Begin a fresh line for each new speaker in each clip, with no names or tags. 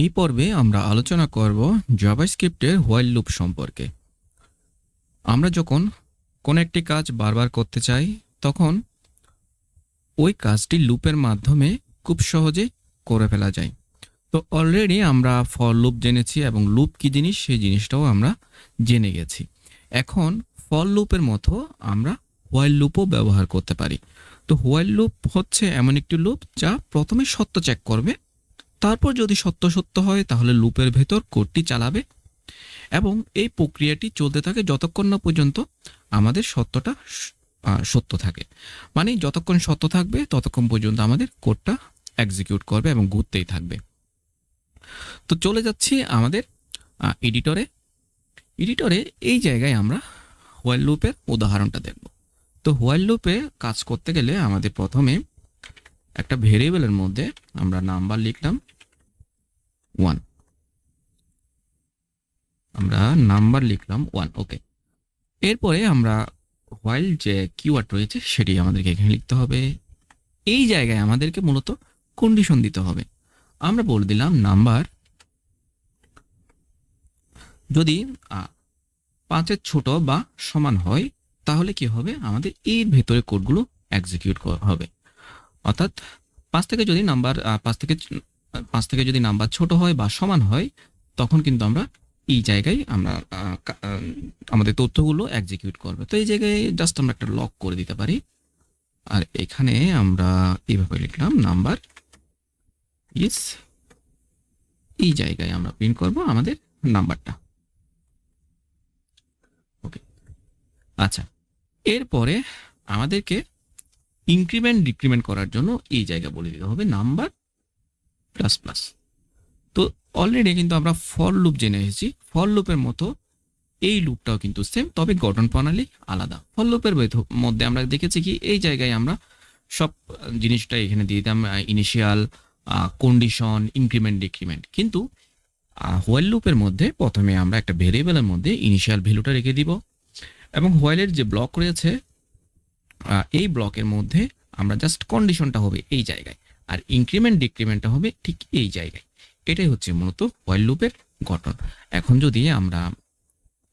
এই পর্বে আমরা আলোচনা করব জাভাস্ক্রিপ্টের হোয়াইল লুপ সম্পর্কে। আমরা যখন কোনো একটি কাজ বারবার করতে চাই, তখন ওই কাজটি লুপের মাধ্যমে খুব সহজে করে ফেলা যায়। তো অলরেডি আমরা ফর লুপ জেনেছি এবং লুপ কি জিনিস, সেই জিনিসটাও আমরা জেনে গেছি। এখন ফর লুপের মতো আমরা হোয়াইল লুপও ব্যবহার করতে পারি। তো হোয়াইল লুপ হচ্ছে এমন একটি লুপ যা প্রথমে সত্য চেক করবে তারপর যদি সত্য সত্য হয়, তাহলে লুপের ভেতর কোডটি চালাবে এবং এই প্রক্রিয়াটি চলতে থাকে যতক্ষণ না পর্যন্ত আমাদের সত্যটা সত্য থাকে। মানে যতক্ষণ সত্য থাকবে, ততক্ষণ পর্যন্ত আমাদের কোডটা এক্সিকিউট করবে এবং ঘুরতেই থাকবে। তো চলে যাচ্ছি আমাদের এডিটরে এডিটরে এই জায়গায় আমরা হোয়াইল লুপের উদাহরণটা দেখব। তো হোয়াইল লুপে কাজ করতে গেলে আমাদের প্রথমে একটা ভেরিয়েবলের মধ্যে আমরা নাম্বার লিখলাম ওয়ান আমরা নাম্বার লিখলাম ওয়ান ওকে এরপরে আমরা হোয়াইল যে কিওয়ার্ড রয়েছে সেটি আমাদেরকে এখানে লিখতে হবে। এই জায়গায় আমাদেরকে মূলত কন্ডিশন দিতে হবে। আমরা বলে দিলাম নাম্বার। যদি পাঁচের ছোট বা সমান হয়, তাহলে কি হবে? আমাদের এর ভেতরে কোডগুলো এক্সিকিউট হবে। অর্থাৎ পাঁচ থেকে যদি নাম্বার পাঁচ থেকে পাঁচ থেকে যদি নাম্বার ছোট হয় বা সমান হয়, তখন কিন্তু আমরা এই জায়গায় আমরা আমাদের তথ্যগুলো এক্সিকিউট করবে। তো এই জায়গায় জাস্ট আমরা একটা লক করে দিতে পারি। আর এখানে আমরা এইভাবে লিখলাম নাম্বার ইস এই জায়গায় আমরা প্রিন্ট করব আমাদের নাম্বারটা। ওকে আচ্ছা এরপরে আমাদেরকে ইনক্রিমেন্ট ডিক্রিমেন্ট করার জন্য এই জায়গা বলে দিতে হবে নাম্বার প্লাস প্লাস তো অলরেডি কিন্তু আমরা ফর লুপ জেনে এসেছি। ফর লুপের মতো এই লুপটাও কিন্তু সেম তবে গঠন প্রণালী আলাদা। ফর লুপের মধ্যে আমরা দেখেছি কি, এই জায়গায় আমরা সব জিনিসটা এখানে দিয়ে দিতাম ইনিশিয়াল কন্ডিশন ইনক্রিমেন্ট ডিক্রিমেন্ট কিন্তু হোয়াইল লুপের মধ্যে প্রথমে আমরা একটা ভেরিয়েবলের মধ্যে ইনিশিয়াল ভ্যালুটা রেখে দিব। এবং হোয়াইলের যে ব্লক রয়েছে এই ব্লকের মধ্যে আমরা জাস্ট কন্ডিশনটা হবে এই জায়গায় আর ইনক্রিমেন্ট ডিক্রিমেন্টটা হবে ঠিক এই জায়গায়। এটাই হচ্ছে মূলত হোয়াইল লুপের গঠন। এখন যদি আমরা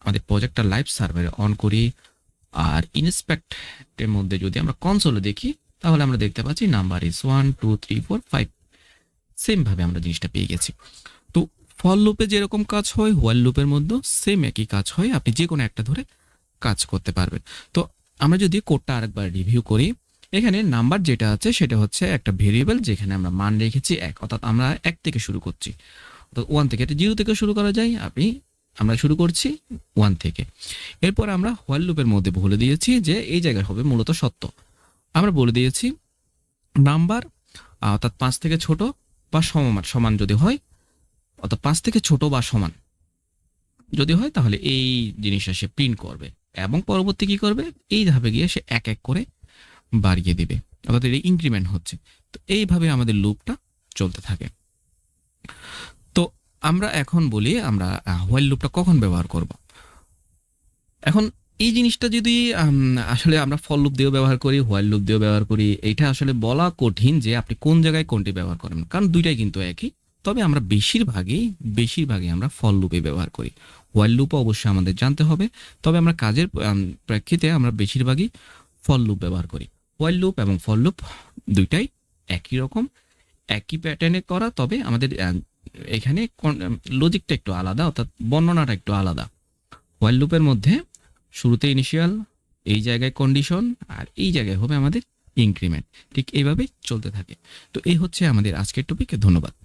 আমাদের প্রজেক্টটা লাইভ সার্ভারে অন করি আর ইনস্পেক্টের মধ্যে যদি আমরা কনসোলে দেখি, তাহলে আমরা দেখতে পাচ্ছি number is one two three four five সেমভাবে আমরা জিনিসটা পেয়ে গেছি। তো ফল লুপে যেরকম কাজ হয় হোয়াইল লুপের মধ্যেও সেম একই কাজ হয়, আপনি যে কোনো একটা ধরে কাজ করতে পারবেন। তো আমরা যদি কোডটা আরেকবার রিভিউ করি, এখানে নাম্বার যেটা আছে সেটা হচ্ছে একটা ভেরিয়েবল যেখানে আমরা মান রেখেছি এক, অর্থাৎ আমরা এক থেকে শুরু করছি। অর্থাৎ ওয়ান থেকে এটা জিরো থেকে শুরু করা যায়, আপনি, আমরা শুরু করছি ওয়ান থেকে। এরপর আমরা হোয়াইল লুপের মধ্যে বলে দিয়েছি যে এই জায়গায় হবে মূলত সত্য। আমরা বলে দিয়েছি নাম্বার অর্থাৎ পাঁচ থেকে ছোট বা সমান সমান যদি হয়, অর্থাৎ পাঁচ থেকে ছোট বা সমান যদি হয়, তাহলে এই জিনিসটা সে প্রিন্ট করবে। এবং পরবর্তী কি করবে? এই ধাপে গিয়ে সে এক এক করে বাড়িয়ে দিবে। অর্থাৎ এটা ইনক্রিমেন্ট হচ্ছে। তো এইভাবে আমাদের লুপটা চলতে থাকে। তো আমরা এখন বলি, আমরা হোয়াইল লুপটা কখন ব্যবহার করব? এখন এই জিনিসটা যদি আসলে আমরা ফল লুপ দিয়েও ব্যবহার করি হোয়াইল লুপ দিয়েও ব্যবহার করি এটা আসলে বলা কঠিন যে আপনি কোন জায়গায় কোনটি ব্যবহার করেন। কারণ দুইটাই কিন্তু একই। তবে আমরা বেশিরভাগই বেশিরভাগই আমরা ফল লুপে ব্যবহার করি। হোয়াইল লুপও অবশ্যই আমাদের জানতে হবে। তবে আমরা কাজের প্রেক্ষিতে আমরা বেশিরভাগই ফল লুপ ব্যবহার করি। হোয়াইল লুপ এবং ফল লুপ দুইটাই একই রকম, একই প্যাটার্নে করা, তবে আমাদের এখানে লজিকটা একটু আলাদা, অর্থাৎ বর্ণনাটা একটু আলাদা। হোয়াইল লুপের মধ্যে শুরুতে ইনিশিয়াল এই জায়গায় কন্ডিশন আর এই জায়গায় হবে আমাদের ইনক্রিমেন্ট ঠিক এইভাবেই চলতে থাকে। তো এই হচ্ছে আমাদের আজকের টপিক ধন্যবাদ।